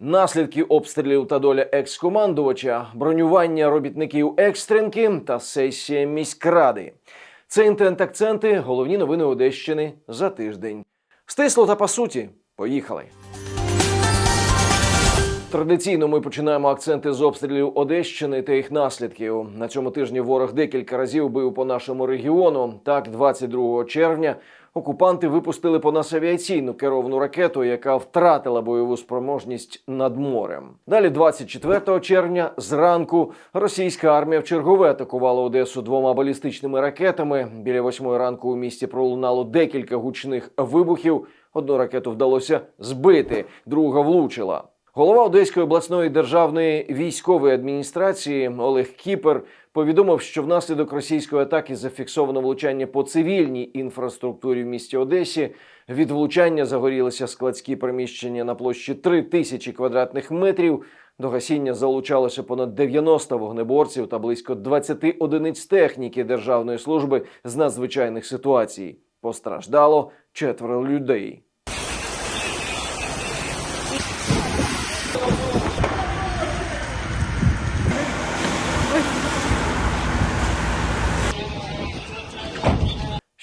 Наслідки обстрілів та доля екс-командувача, бронювання робітників екстренки та сесія міськради. Це інтент-акценти, головні новини Одещини за тиждень. Стисло та по суті. Поїхали. Традиційно ми починаємо акценти з обстрілів Одещини та їх наслідків. На цьому тижні ворог декілька разів бив по нашому регіону. Так, 22 червня окупанти випустили по нас авіаційну керовану ракету, яка втратила бойову спроможність над морем. Далі, 24 червня, зранку російська армія вчергове атакувала Одесу двома балістичними ракетами. Біля восьмої ранку у місті пролунало декілька гучних вибухів. Одну ракету вдалося збити, друга влучила. Голова Одеської обласної державної військової адміністрації Олег Кіпер повідомив, що внаслідок російської атаки зафіксовано влучання по цивільній інфраструктурі в місті Одесі. Від влучання загорілися складські приміщення на площі 3 тисячі квадратних метрів. До гасіння залучалося понад 90 вогнеборців та близько 20 одиниць техніки Державної служби з надзвичайних ситуацій. Постраждало четверо людей.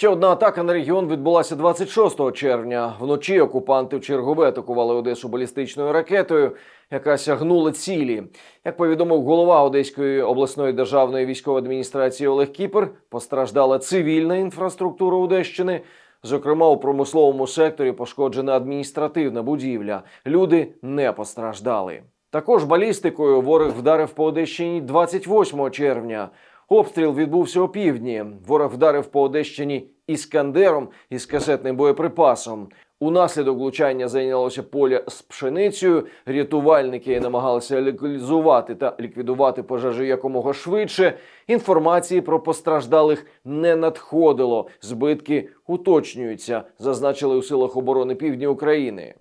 Ще одна атака на регіон відбулася 26 червня. Вночі окупанти в чергове атакували Одесу балістичною ракетою, яка сягнула цілі. Як повідомив голова Одеської обласної державної військової адміністрації Олег Кіпер, постраждала цивільна інфраструктура Одещини. Зокрема, у промисловому секторі пошкоджена адміністративна будівля. Люди не постраждали. Також балістикою ворог вдарив по Одещині 28 червня. Обстріл відбувся опівдні. Ворог вдарив по Одещині іскандером із касетним боєприпасом. Унаслідок влучання зайнялося поле з пшеницею. Рятувальники намагалися локалізувати та ліквідувати пожежу якомога швидше. Інформації про постраждалих не надходило. Збитки уточнюються, зазначили у силах оборони Півдня України.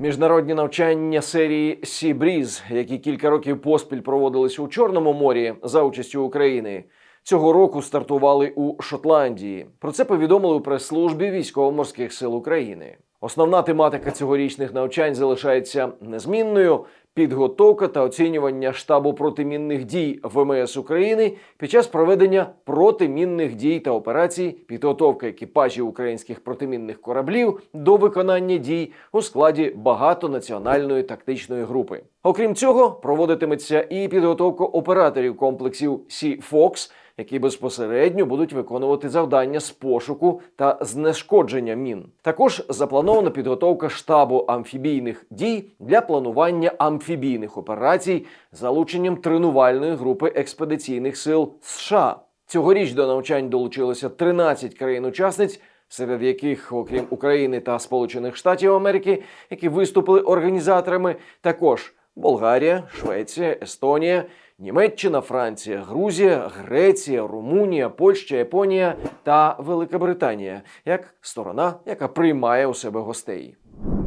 Міжнародні навчання серії Сібріз, які кілька років поспіль проводилися у Чорному морі за участю України, цього року стартували у Шотландії. Про це повідомили у прес-службі військово-морських сил України. Основна тематика цьогорічних навчань залишається незмінною: підготовка та оцінювання штабу протимінних дій ВМС України під час проведення протимінних дій та операцій, підготовка екіпажів українських протимінних кораблів до виконання дій у складі багатонаціональної тактичної групи. Окрім цього, проводитиметься і підготовка операторів комплексів Сі-Фокс, які безпосередньо будуть виконувати завдання з пошуку та знешкодження мін. Також запланована підготовка штабу амфібійних дій для планування амфібійних операцій залученням тренувальної групи експедиційних сил США. Цьогоріч до навчань долучилося 13 країн-учасниць, серед яких, окрім України та Сполучених Штатів Америки, які виступили організаторами, також Болгарія, Швеція, Естонія, Німеччина, Франція, Грузія, Греція, Румунія, Польща, Японія та Велика Британія як сторона, яка приймає у себе гостей.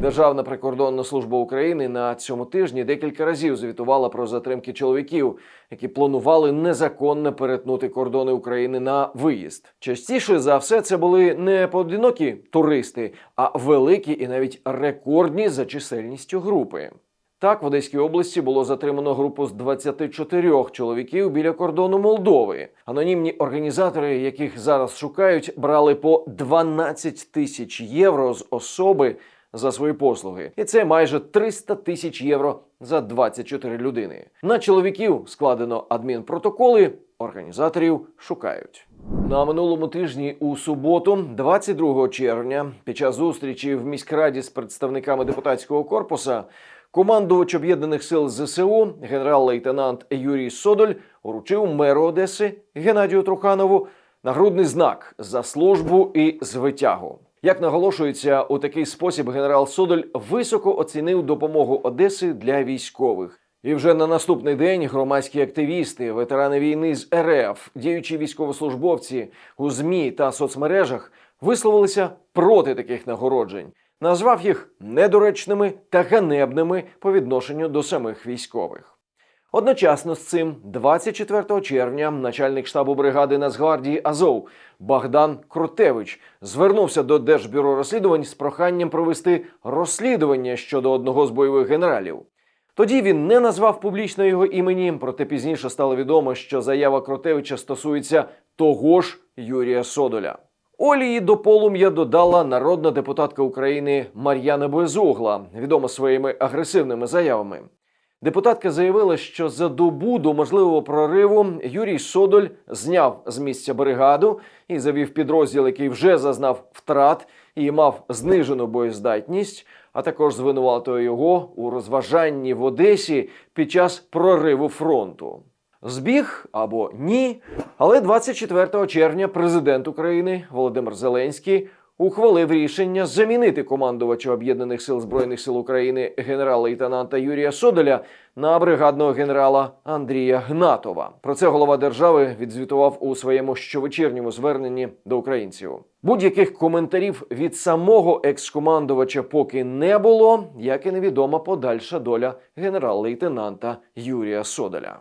Державна прикордонна служба України на цьому тижні декілька разів звітувала про затримки чоловіків, які планували незаконно перетнути кордони України на виїзд. Частіше за все це були не поодинокі туристи, а великі і навіть рекордні за чисельністю групи. Так, в Одеській області було затримано групу з 24 чоловіків біля кордону Молдови. Анонімні організатори, яких зараз шукають, брали по 12 тисяч євро з особи за свої послуги, і це майже 300 тисяч євро за 24 людини. На чоловіків складено адмінпротоколи, організаторів шукають. На минулому тижні у суботу, 22 червня, під час зустрічі в міськраді з представниками депутатського корпуса. Командувач об'єднаних сил ЗСУ, генерал-лейтенант Юрій Содоль, вручив меру Одеси Геннадію Труханову нагрудний знак за службу і звитягу. Як наголошується, у такий спосіб генерал Содоль високо оцінив допомогу Одеси для військових. І вже на наступний день громадські активісти, ветерани війни з РФ, діючі військовослужбовці у ЗМІ та соцмережах висловилися проти таких нагороджень назвав їх недоречними та ганебними по відношенню до самих військових. Одночасно з цим, 24 червня, начальник штабу бригади Нацгвардії Азов Богдан Крутевич звернувся до Держбюро розслідувань з проханням провести розслідування щодо одного з бойових генералів. Тоді він не назвав публічно його імені, проте пізніше стало відомо, що заява Кротевича стосується того ж Юрія Содоля. Олії до полум'я додала народна депутатка України Мар'яна Безугла, відома своїми агресивними заявами. Депутатка заявила, що за добу до можливого прориву Юрій Содоль зняв з місця бригаду і завів підрозділ, який вже зазнав втрат і мав знижену боєздатність, а також звинуватив його у розважанні в Одесі під час прориву фронту. Збіг або ні. Але 24 червня президент України Володимир Зеленський ухвалив рішення замінити командувача об'єднаних сил збройних сил України генерала-лейтенанта Юрія Содоля на бригадного генерала Андрія Гнатова. Про це голова держави відзвітував у своєму щовечірньому зверненні до українців. Будь-яких коментарів від самого екс-командувача поки не було, як і невідома подальша доля генерал-лейтенанта Юрія Содоля.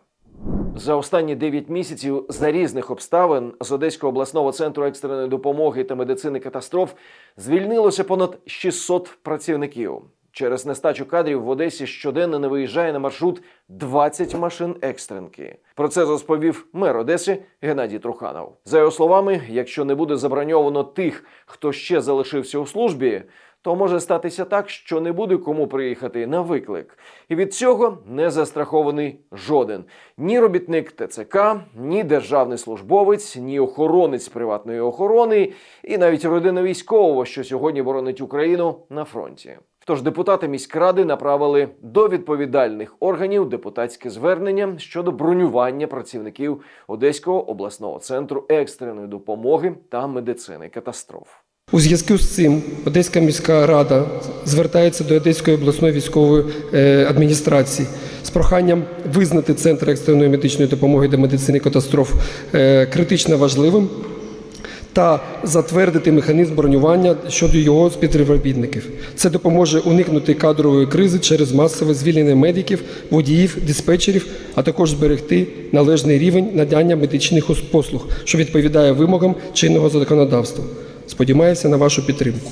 За останні 9 місяців за різних обставин з Одеського обласного центру екстреної допомоги та медицини катастроф звільнилося понад 600 працівників. Через нестачу кадрів в Одесі щоденно не виїжджає на маршрут 20 машин екстренки. Про це розповів мер Одеси Геннадій Труханов. За його словами, якщо не буде заброньовано тих, хто ще залишився у службі, то може статися так, що не буде кому приїхати на виклик. І від цього не застрахований жоден ні робітник ТЦК, ні державний службовець, ні охоронець приватної охорони, і навіть родина військового, що сьогодні боронить Україну на фронті. Тож депутати міськради направили до відповідальних органів депутатське звернення щодо бронювання працівників Одеського обласного центру екстреної допомоги та медицини катастроф. У зв'язку з цим Одеська міська рада звертається до Одеської обласної військової е, адміністрації з проханням визнати центр екстреної медичної допомоги та медицини катастроф е, критично важливим та затвердити механізм бронювання щодо його співробітників. Це допоможе уникнути кадрової кризи через масове звільнення медиків, водіїв, диспетчерів, а також зберегти належний рівень надання медичних послуг, що відповідає вимогам чинного законодавства. Сподіваюся на вашу підтримку.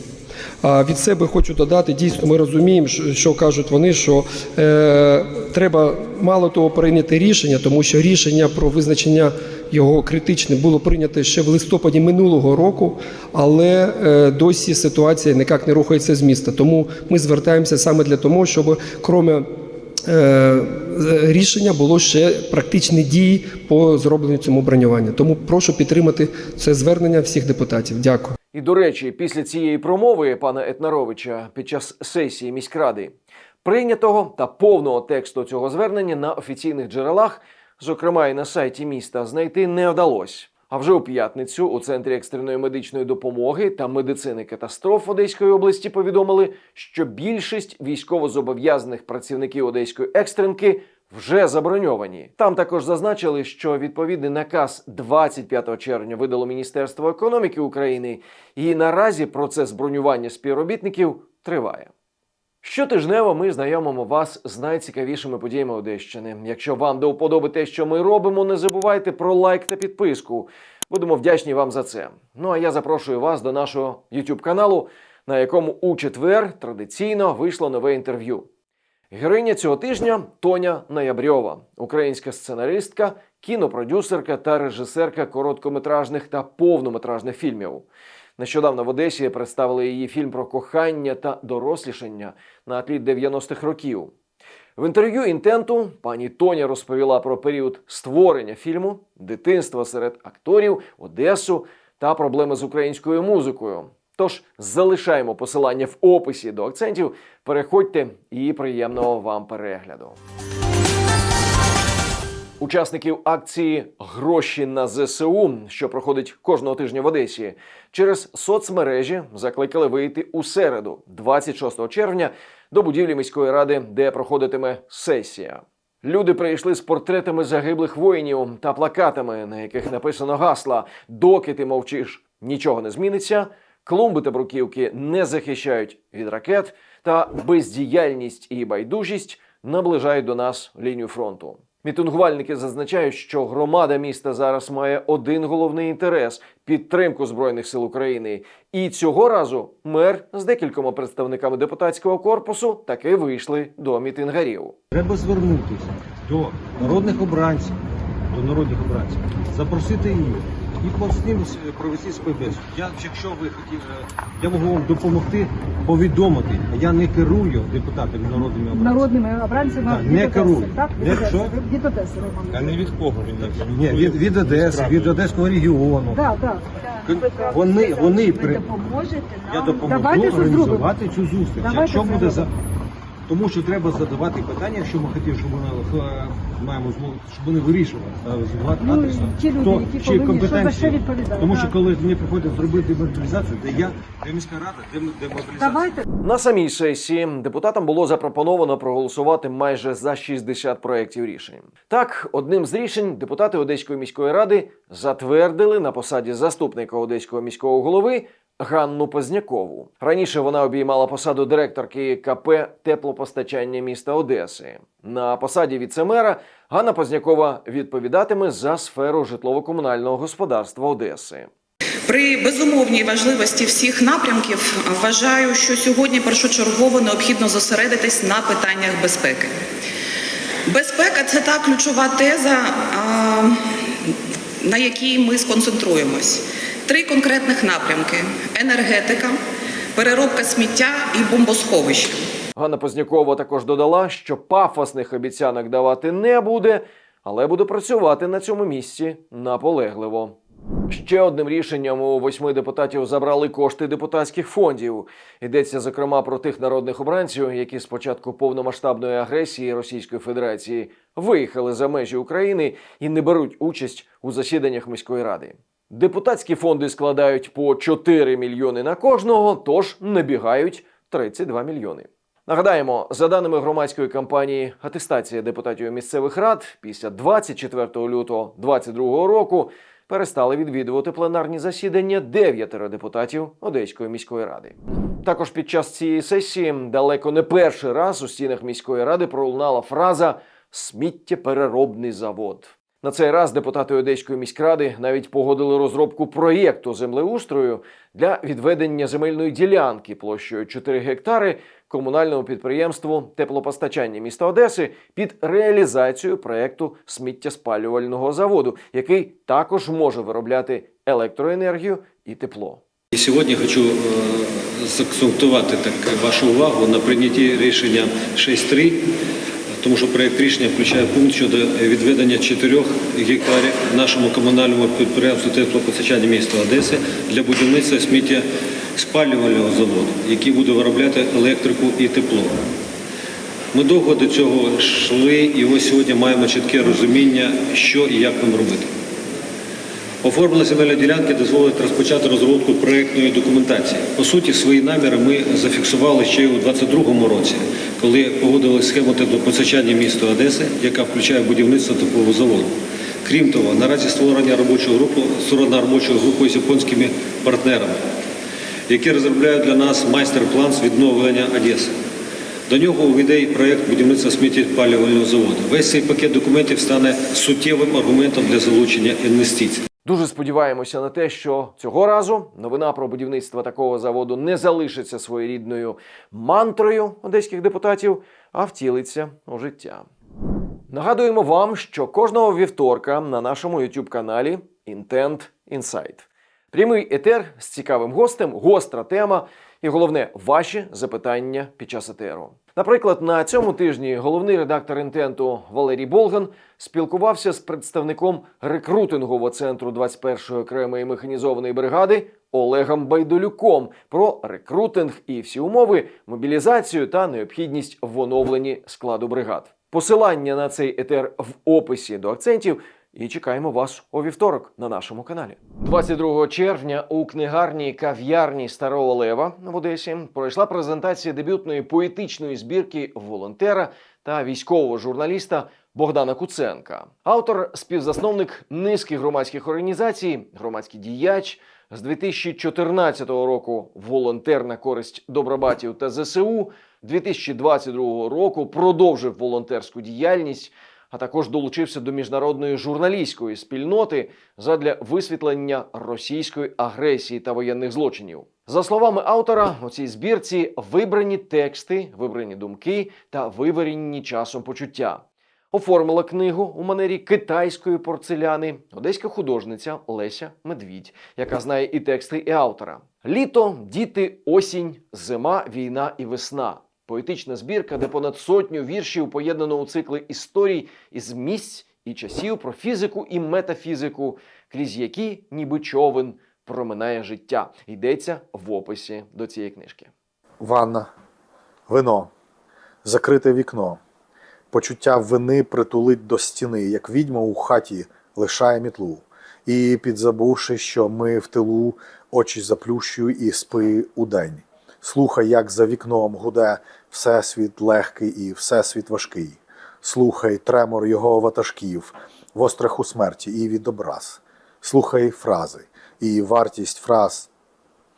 А від себе хочу додати, дійсно, ми розуміємо, що, кажуть вони, що е, треба мало того прийняти рішення, тому що рішення про визначення його критичне було прийнято ще в листопаді минулого року, але е, досі ситуація ніяк не рухається з міста. Тому ми звертаємося саме для того, щоб кроме е, рішення було ще практичні дії по зробленню цьому бронюванню. Тому прошу підтримати це звернення всіх депутатів. Дякую. І до речі, після цієї промови пана Етнаровича під час сесії міськради прийнятого та повного тексту цього звернення на офіційних джерелах, зокрема і на сайті міста, знайти не вдалося. А вже у п'ятницю у центрі екстреної медичної допомоги та медицини катастроф Одеської області повідомили, що більшість військовозобов'язаних працівників одеської екстренки вже заброньовані. Там також зазначили, що відповідний наказ 25 червня видало Міністерство економіки України, і наразі процес бронювання співробітників триває. Щотижнево ми знайомимо вас з найцікавішими подіями Одещини. Якщо вам до вподоби те, що ми робимо, не забувайте про лайк та підписку. Будемо вдячні вам за це. Ну а я запрошую вас до нашого YouTube каналу, на якому у четвер традиційно вийшло нове інтерв'ю. Героїня цього тижня Тоня Ноябрьова, українська сценаристка, кінопродюсерка та режисерка короткометражних та повнометражних фільмів. Нещодавно в Одесі представили її фільм про кохання та дорослішання на тлі 90-х років. В інтерв'ю інтенту пані Тоня розповіла про період створення фільму, дитинство серед акторів, Одесу та проблеми з українською музикою. Тож залишаємо посилання в описі до акцентів. Переходьте і приємного вам перегляду. Учасників акції Гроші на ЗСУ, що проходить кожного тижня в Одесі, через соцмережі закликали вийти у середу, 26 червня, до будівлі міської ради, де проходитиме сесія. Люди прийшли з портретами загиблих воїнів та плакатами, на яких написано гасла Доки ти мовчиш, нічого не зміниться. Клумби та бруківки не захищають від ракет, та бездіяльність і байдужість наближають до нас лінію фронту. Мітингувальники зазначають, що громада міста зараз має один головний інтерес підтримку збройних сил України. І цього разу мер з декількома представниками депутатського корпусу таки вийшли до мітингарів. Треба звернутися до народних обранців, до народних обранців, запросити їх і по- з ним провести співбесіду. Я, якщо ви хотіли, е, я можу вам допомогти повідомити. Я не керую депутатами народними обранцями. народними обранцями Так, від не Одеси, керую. Так? Від Не Одеси. що? Від Одеси, Роман. А не від кого він так? Ні, від, від Одеси, від Одеського регіону. Так, так. Вони, вони при... допоможете Я нам. допоможу Давайте це організувати цю зустріч. Давайте якщо це буде за робимо. Тому, що треба задавати питання, якщо ми хотімо, щоб вони е, маємо змогу, щоб вони вирішували е, задавати Ну, адресно. ті люди, хто які чиї повинні, що за що відповідають, Тому що коли мені приходять зробити мобілізацію, де я, де міська рада, де, м- де мобілізація. Давайте. На самій сесії депутатам було запропоновано проголосувати майже за 60 проєктів рішень. Так, одним з рішень депутати Одеської міської ради затвердили на посаді заступника Одеського міського голови Ганну Познякову. Раніше вона обіймала посаду директорки КП теплопостачання міста Одеси. На посаді віцемера Ганна Познякова відповідатиме за сферу житлово-комунального господарства Одеси. При безумовній важливості всіх напрямків вважаю, що сьогодні першочергово необхідно зосередитись на питаннях безпеки. Безпека це та ключова теза, на якій ми сконцентруємось. Три конкретних напрямки: енергетика, переробка сміття і бомбосховище. Ганна Познякова також додала, що пафосних обіцянок давати не буде, але буде працювати на цьому місці наполегливо. Ще одним рішенням у восьми депутатів забрали кошти депутатських фондів. Йдеться зокрема про тих народних обранців, які з початку повномасштабної агресії Російської Федерації виїхали за межі України і не беруть участь у засіданнях міської ради. Депутатські фонди складають по 4 мільйони на кожного, тож набігають 32 мільйони. Нагадаємо, за даними громадської кампанії Атестація депутатів місцевих рад після 24 лютого 2022 року перестали відвідувати пленарні засідання дев'ятеро депутатів Одеської міської ради. Також під час цієї сесії далеко не перший раз у стінах міської ради пролунала фраза сміттєпереробний завод. На цей раз депутати Одеської міськради навіть погодили розробку проєкту землеустрою для відведення земельної ділянки площею 4 гектари комунальному підприємству теплопостачання міста Одеси під реалізацію проєкту сміттєспалювального заводу, який також може виробляти електроенергію і тепло. І сьогодні хочу е, заакцентувати так вашу увагу на прийнятті рішення 6.3, тому що проєкт рішення включає пункт щодо відведення 4 гектарів нашому комунальному підприємству теплопостачання міста Одеси для будівництва сміттєспалювального заводу, який буде виробляти електрику і тепло. Ми довго до цього йшли, і ось сьогодні маємо чітке розуміння, що і як нам робити. Оформлення земельної ділянки дозволить розпочати розробку проєктної документації. По суті, свої наміри ми зафіксували ще у 2022 році, коли погодили схему теплопостачання міста Одеси, яка включає будівництво теплового заводу. Крім того, наразі створення робочої групи, створена робочою групою з японськими партнерами, які розробляють для нас майстер-план з відновлення Одеси. До нього увійде і проєкт будівництва сміттєпалювального заводу. Весь цей пакет документів стане суттєвим аргументом для залучення інвестицій. Дуже сподіваємося на те, що цього разу новина про будівництво такого заводу не залишиться своєрідною мантрою одеських депутатів, а втілиться у життя. Нагадуємо вам, що кожного вівторка на нашому youtube каналі Intent Insight. Прямий етер з цікавим гостем, гостра тема і головне ваші запитання під час етеру. Наприклад, на цьому тижні головний редактор інтенту Валерій Болган спілкувався з представником рекрутингового центру 21-ї окремої механізованої бригади Олегом Байдолюком про рекрутинг і всі умови, мобілізацію та необхідність в оновленні складу бригад. Посилання на цей етер в описі до акцентів. І чекаємо вас у вівторок на нашому каналі. 22 червня у книгарні кав'ярні Старого Лева в Одесі пройшла презентація дебютної поетичної збірки волонтера та військового журналіста Богдана Куценка. Автор, співзасновник низки громадських організацій, громадський діяч. З 2014 року волонтер на користь добробатів та ЗСУ. 2022 року продовжив волонтерську діяльність а також долучився до міжнародної журналістської спільноти задля висвітлення російської агресії та воєнних злочинів. За словами автора, у цій збірці вибрані тексти, вибрані думки та виварені часом почуття. Оформила книгу у манері китайської порцеляни одеська художниця Леся Медвідь, яка знає і тексти, і автора. Літо, діти, осінь, зима, війна і весна. Поетична збірка, де понад сотню віршів поєднано у цикли історій із місць і часів про фізику і метафізику, крізь які, ніби човен, проминає життя. Йдеться в описі до цієї книжки. Ванна, вино, закрите вікно. Почуття вини притулить до стіни, як відьма у хаті лишає мітлу. І, підзабувши, що ми в тилу, очі заплющуй і спи удень. Слухай, як за вікном гуде всесвіт легкий і всесвіт важкий. Слухай тремор його ватажків, в остраху смерті і відобраз. Слухай фрази, і вартість фраз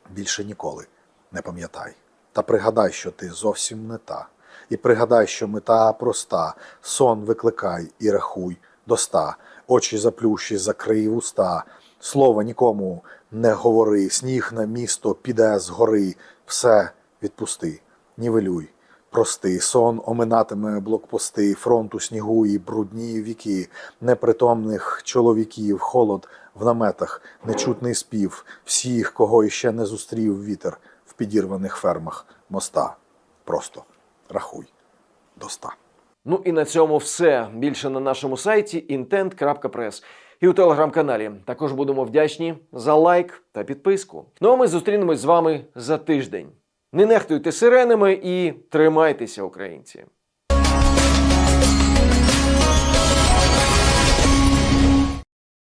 більше ніколи не пам'ятай. Та пригадай, що ти зовсім не та. І пригадай, що мета проста. Сон викликай і рахуй до ста. Очі заплющи, закрий уста. Слова нікому не говори. Сніг на місто піде з гори. Все відпусти, нівелюй. Прости, сон оминатиме блокпости, фронту снігу і брудні віки, непритомних чоловіків, холод в наметах, нечутний спів, всіх, кого іще не зустрів вітер в підірваних фермах моста. Просто рахуй до ста. Ну і на цьому все. Більше на нашому сайті intent.press і у телеграм-каналі. Також будемо вдячні за лайк та підписку. Ну а ми зустрінемось з вами за тиждень. Не нехтуйте сиренами і тримайтеся, українці!